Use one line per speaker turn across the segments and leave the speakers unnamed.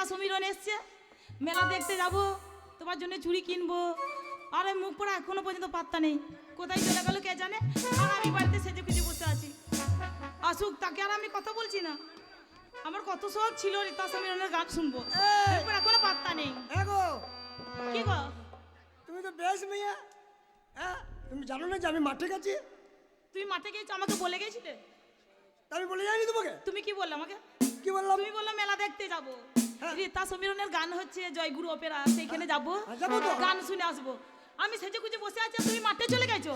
রীতা সমীরন এসছে। মেলা দেখতে যাব তোমার জন্য চুড়ি কিনবো। আরে মুখ পড়া এখনও পর্যন্ত পাত্তা নেই। কোথায় চলে গেল কে জানে? আর আমি বাড়িতে সেজে খুঁজে বসে আছি। আসুক তাকে আর আমি কথা বলছি না। আমার কত শখ ছিল রীতা সমীরনের গান শুনব! এরপর এখনও পাত্তা নেই।
হ্যাঁ
কি গো?
তুমি তো বেশ মেয়ে। হ্যাঁ তুমি জানো না যে আমি মাঠে গেছি?
তুমি মাঠে গিয়েছো আমাকে বলে গেছিলে?
আমি বলে যাইনি তোমাকে?
তুমি কি বললে আমাকে?
কি বললাম?
তুমি বলল মেলা দেখতে যাব। রীতা সমীরনের গান হচ্ছে জয়গুরু অপেরা সেইখানে যাব।
হ্যাঁ,
গান শুনে আসব। আমি সেজে খুঁজে বসে আছি তুমি মাঠে চলে গেছো।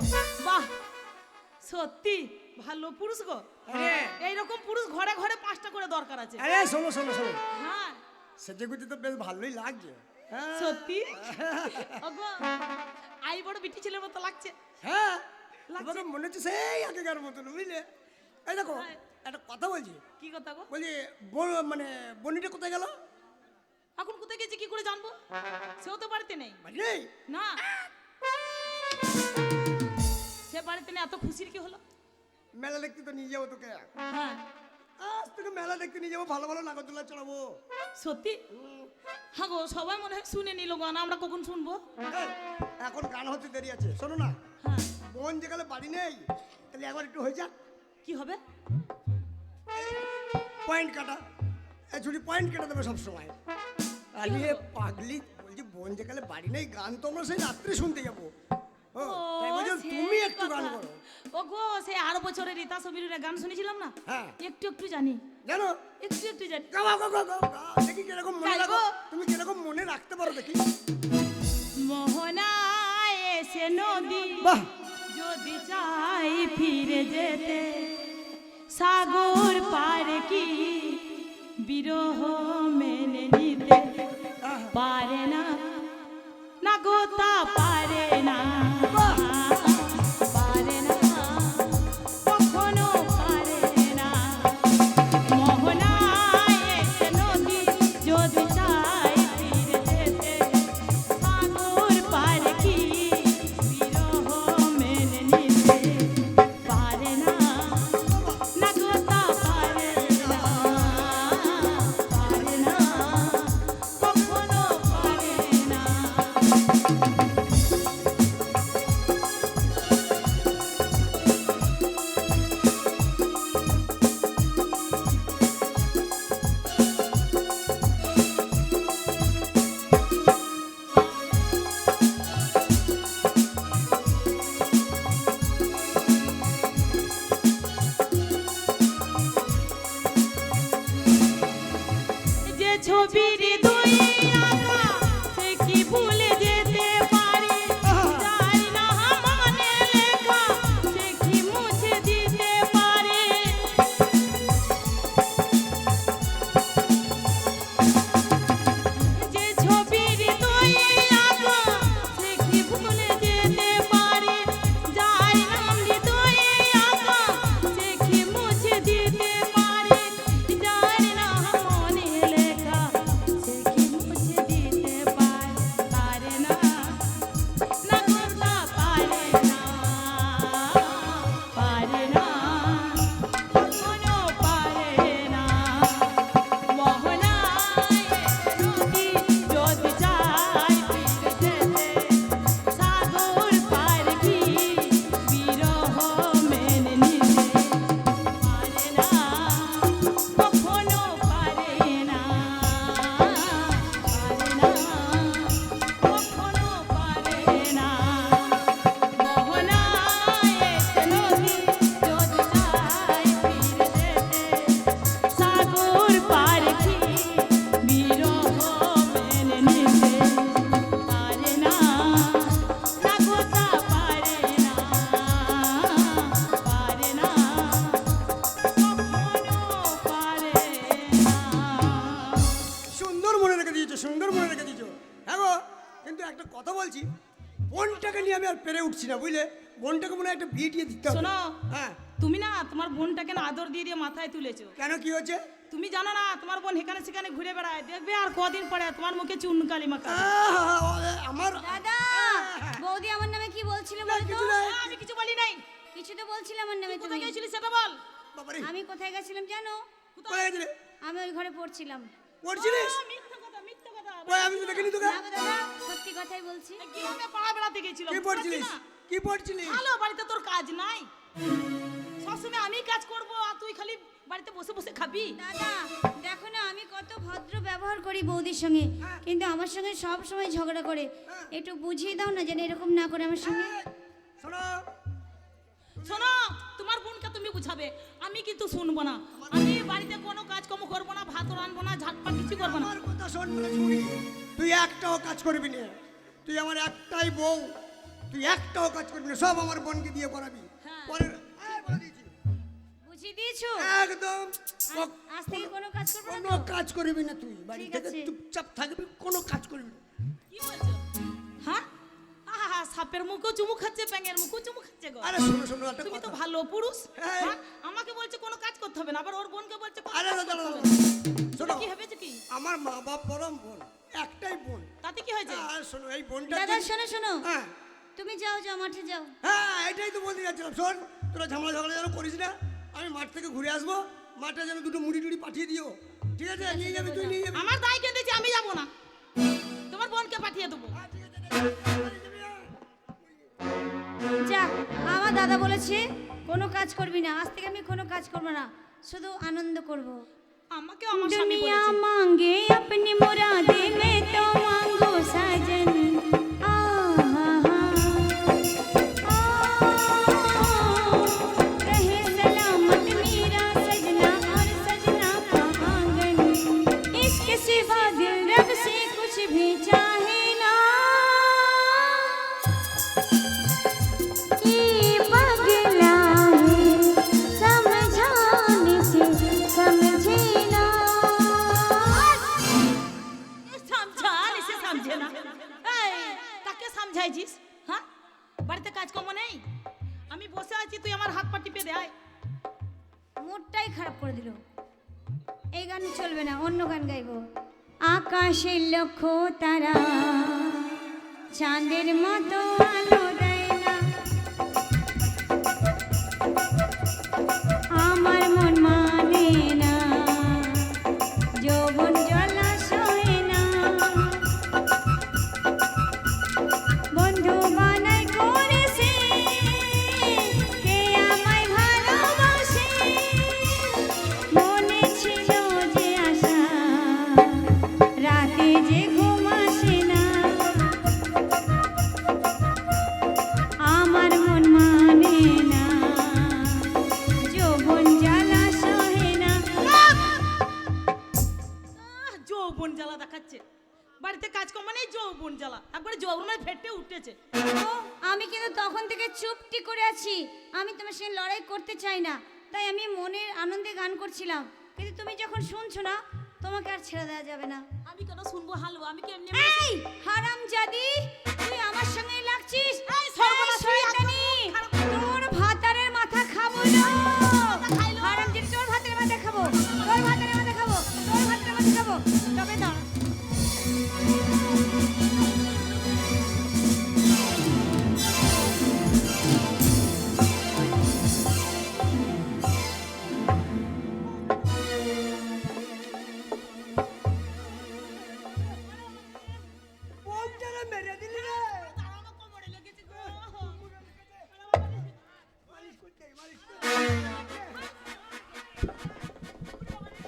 বাহ! সত্যি ভালো পুরুষ গো। এইরকম পুরুষ ঘরে ঘরে পাঁচটা করে দরকার আছে।
আরে শোনো শোনো শোনো।
হ্যাঁ।
সেজে গুজে তো বেশ ভালোই লাগছে। হ্যাঁ।
সত্যি? ওগো আই বড় বিটি ছেলের মতো লাগছে।
হ্যাঁ।
লাগছে।
মনে হচ্ছে সেই আগেকার মতন বুঝলে? এই দেখো
হ্যাঁ।
একটা কথা বলছি।
কি কথা গো?
বলছি মানে বনিটা কোথায় গেল?
এখন কোথায় গেছে কি করে জানব? সেও তো বাড়িতে নেই। না। সে বাড়িতে নেই এত খুশির কি হলো?
মেলা দেখতে তো নিয়ে যাব তোকে।
হ্যাঁ।
আজ তোকে মেলা দেখতে নিয়ে যাব ভালো ভালো নাগরদোলা চড়াবো।
সত্যি? হ্যাঁ গো সবাই মনে হয় শুনে নিল গান আমরা কখন শুনব?
এখন গান হতে দেরি আছে শোনো না।
হ্যাঁ।
বোন যেখানে বাড়ি নেই তাহলে একবার একটু হয়ে যাক।
কি হবে?
পয়েন্ট কাটা। এই ছুটি পয়েন্ট কেটে দেবে সবসময়। আরে পাগলি বলছি বোন যেখানে বাড়ি নেই গান তো আমরা সেই রাত্রে শুনতে যাব তুমি একটু গান করো
ও গো সে আর বছরে রীতা সবিরের গান শুনেছিলাম না
হ্যাঁ।
একটু একটু জানি
জানো
একটু একটু জানি
গাও গাও গাও গাও গাও। দেখি কীরকম মনে? রাখো তুমি কীরকম মনে রাখতে পারো দেখি
মোহনা এসে নদী
বাহ
যদি চাই ফিরে যেতে সাগর পারে কি বিরহ মেনে নিতে। পারে না। না গোতা
বিয়ে টিয়ে দিতে হবে।
শোনো
হ্যাঁ।
তুমি না তোমার বোনটাকে না আদর দিয়ে দিয়ে মাথায় তুলেছো।
কেন কি হয়েছে?
তুমি জানো না তোমার বোন এখানে সেখানে ঘুরে বেড়ায়। দেখবে আর কদিন পরে তোমার মুখে চুন কালি মাখা
আমার
দাদা বৌদি আমার নামে কি বলছিল।
আমি কিছু বলি নাই।
কিছু তো বলছিল আমার নামে
কোথায়
তুমি।
সেটা বল।
আমি কোথায় গেছিলাম জানো?
কোথায় গেছিলে?
আমি ওই ঘরে পড়ছিলাম।
পড়ছিলিস?
আহ, মিথ্যে
ওই আমি তো দেখিনি তোকে।
না দাদা সত্যি কথাই বলছি।
গ্রামে পাড়া বেড়াতে গেছিলাম।
কি পড়ছিলিস?
না?
কি পড়ছিলিস?
ভালো বাড়িতে তোর কাজ নাই। সবসময় আমি কাজ করব আর তুই খালি বাড়িতে বসে বসে খাবি?
দাদা দেখো না আমি কত ভদ্র ব্যবহার করি বৌদির সঙ্গে। কিন্তু আমার সঙ্গে সব সময় ঝগড়া করে। একটু বুঝিয়ে দাও না যেন এরকম না করে আমার সঙ্গে।
শোনো।
শোনো তোমার বোনকে তুমি বুঝাবে। আমি কিন্তু শুনব না। আমি বাড়িতে কোনো কাজকর্ম করব না ভাত রানবো না ঝাটপাট কিছু করব না।
আমার কথা শোন তুই একটাও কাজ করবি না। তুই আমার একটাই বউ। তুই একটাও কাজ করবি না সব আমার বোনকে দিয়ে করাবি
হ্যাঁ।
পরে এই বলে দিয়েছি।
বুঝিয়ে দিয়েছ?
একদম।
আজ থেকে কোনো কাজ করব না
কোনো কাজ করবি না তুই বাড়ি থেকে চুপচাপ থাকবি কোনো কাজ করবি না।
কি বলছো? হ্যাঁ? সাপের মুখও চুমু খাচ্ছে ব্যাঙের মুখও চুমু খাচ্ছে গো।
আরে শোনো শোনো
তুমি তো ভালো পুরুষ।
হ্যাঁ।
আমাকে বলছে কোনো কাজ করতে হবে না আবার ওর বোনকে বলছে
আরে। শোনো
কি হবে কি?
আমার মা বাপ পরম বোন একটাই বোন।
তাতে কি হয়েছে?
আর শোনো এই বোনটা
দাদা শোনো শোনো।
হ্যাঁ।
তুমি যাও যাও মাঠে যাও।
হ্যাঁ এটাই তো বলতে যাচ্ছিলাম। শোন তোরা ঝামেলা ঝগড়া যেন করিস না আমি মাঠ থেকে ঘুরে আসব। মাঠে যেন দুটো মুড়ি টুড়ি পাঠিয়ে দিও। ঠিক আছে? আচ্ছা, নিয়ে যাবি তুই নিয়ে যাবি।
আমার দায় কেঁদেছে আমি যাব না। তোমার বোনকে পাঠিয়ে দেবো।
হ্যাঁ, হ্যাঁ।
যা আমার দাদা বলেছে কোনো কাজ করবি না। আজ থেকে আমি কোনো কাজ করব না শুধু আনন্দ করব।
আমাকে আমার স্বামী বলেছে। মাঙ্গে আপনি মোরাদে মে তো
মাঙ্গো সাজন। করে দিল। এই গান চলবে না, অন্য গান গাইব। আকাশের লক্ষ্য তারা, চাঁদের মতো আলো গান করছিলাম। কিন্তু তুমি যখন শুনছো না তোমাকে আর ছেড়ে দেওয়া যাবে না।
আমি কেন শুনব হালো আমি কেমনি
এই হারাম জাদি তুই আমার সঙ্গে লাগছিস?
সর্বনাশ,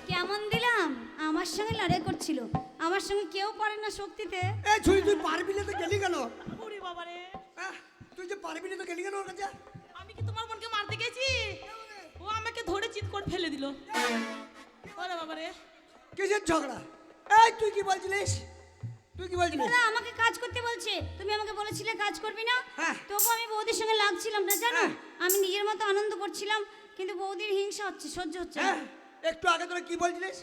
কেমন দিলাম? আমার সঙ্গে লড়াই করছিল। আমার সঙ্গে কেউ পারে না শক্তিতে।
এই ছুরি তুই পারবি না তো গেলি কেন?
ওরে বাবারে
আহ, তুই যে পারবি না তো গেলি কেন ওর কাছে?
আমি কি তোমার বোনকে মারতে গেছি? ও আমাকে ধরে চিৎ করে ফেলে দিল। ওরে বাবারে
কিসের ঝগড়া? এই তুই কি বলছিলিস? তুই কি বলছিলিস?
দাদা আমাকে কাজ করতে বলছে। তুমি আমাকে বলেছিলে কাজ করবি না।
হ্যাঁ।
তবু আমি বৌদির সঙ্গে লাগছিলাম না জানো?
হ্যাঁ।
আমি নিজের মতো আনন্দ করছিলাম। কিন্তু বৌদির হিংসা হচ্ছে সহ্য হচ্ছে না।
হ্যাঁ একটু আগে তোরা কি বলছিলিস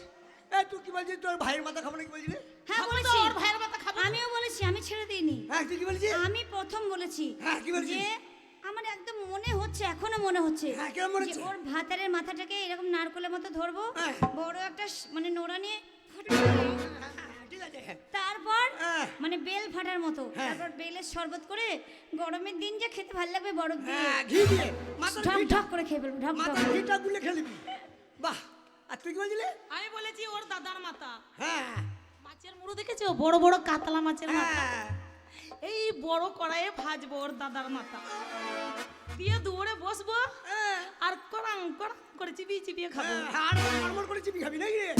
এই তুই কি বলছিস তোর ভাইয়ের মাথা খাব না কি বলছিলিস
হ্যাঁ
খাব তো,
বলেছি
ওর ভাইয়ের মাথা খাব তো।
আমিও বলেছি আমি ছেড়ে দিইনি
হ্যাঁ তুই কি বলছিস
আমি প্রথম বলেছি
হ্যাঁ, কি বলছিস?
যে আমার একদম মনে হচ্ছে এখনও মনে হচ্ছে
হ্যাঁ, কেমন মনে
যে
হচ্ছে?
ওর ভাতারের মাথাটাকে এরকম নারকলের মতো ধরবো
হ্যাঁ।
বড় একটা স- মানে নোড়া নিয়ে
আছে
তারপর। মানে বেল ফাটার মতো।
হ্যাঁ।
তারপর বেলের শরবত করে গরমের দিন যে খেতে ভালো লাগবে বরফ দিয়ে।
হ্যাঁ ঘি দিয়ে। মাথার
ঢক ঢক করে খেয়ে ফেলব ঢক ঢক
মাথার ঘিটা গুলে খেলবি বাহ। আর তুই কি বলছিলি?
আমি বলেছি ওর দাদার মাথা।
হ্যাঁ।
মাছের মুড়ো দেখেছ? বড় বড় কাতলা মাছের মাথা।
হ্যাঁ।
এই বড় কড়াইয়ে ভাজবো ওর দাদার মাথা। দিয়ে দৌড়ে বসবো।
হ্যাঁ।
আর করাং করাং করে চিবিয়ে চিবিয়ে খাব।
আর করে চিপি খাবি নাকি? রে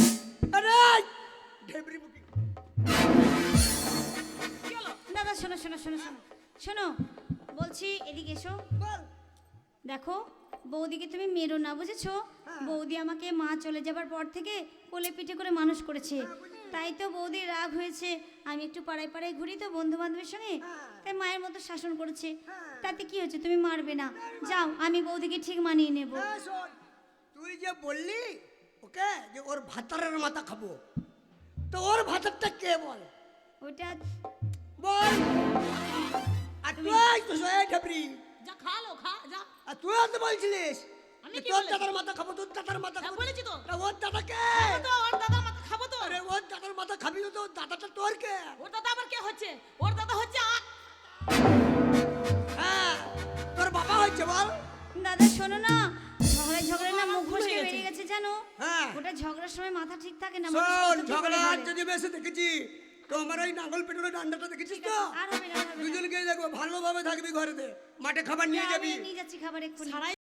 আরে ঢেবরি বুকি
হলো?
দাদা শোনো শোনো শোনো শোনো। শোনো বলছি এদিকে এসো। দেখো বৌদিকে তুমি মেরো না বুঝেছ? বৌদি আমাকে মা চলে যাবার পর থেকে কোলে পিঠে করে মানুষ করেছে। তাই তো বৌদির রাগ হয়েছে। আমি একটু পাড়ায় পাড়ায় ঘুরি তো বন্ধু বান্ধবের সঙ্গে তাই মায়ের মতো শাসন করেছে। তাতে কি হচ্ছে তুমি মারবে না। যাও আমি বৌদিকে ঠিক মানিয়ে নেব।
হ্যাঁ, তুই যে বললি ওকে যে ওর ভাতারের মাথা খাব তো ওর ভাতারটা কে বল?
ওটা
বল আর তুই তো সোয়া ঢেবরি
যা খা লো খা যা।
আর তুই তো বলছিলিস।
আমি কি
তোর? দাদার মাথা খাব তোর দাদার মাথা
হ্যাঁ,
খাব।
বলেছি তো।
তা ওর দাদা কে
তো ওর দাদা মাথা খাব তো।
আরে ওর দাদার মাথা খাবি তো তোর দাদাটা তোর কে?
ওর দাদা আবার কে হচ্ছে? ওর দাদা হচ্ছে আ-
হ্যাঁ তোর বাবা হচ্ছে বল।
দাদা শোনো না। ঝগড়া ঝগড়া না মুখ
গেছি।
বেরিয়ে গেছে জানো?
হ্যাঁ।
ওটা ঝগড়ার সময় মাথা ঠিক থাকে না
ঝগড়া যদি বেশি দেখেছি তো আমার ওই নাঙ্গল পেটোর ডান্ডাটা দেখেছিস তো। দুজনকে দেখব ভালোভাবে থাকবি ঘরেতে। মাঠে খাবার নিয়ে যাবি।
নিয়ে যাচ্ছি খাবার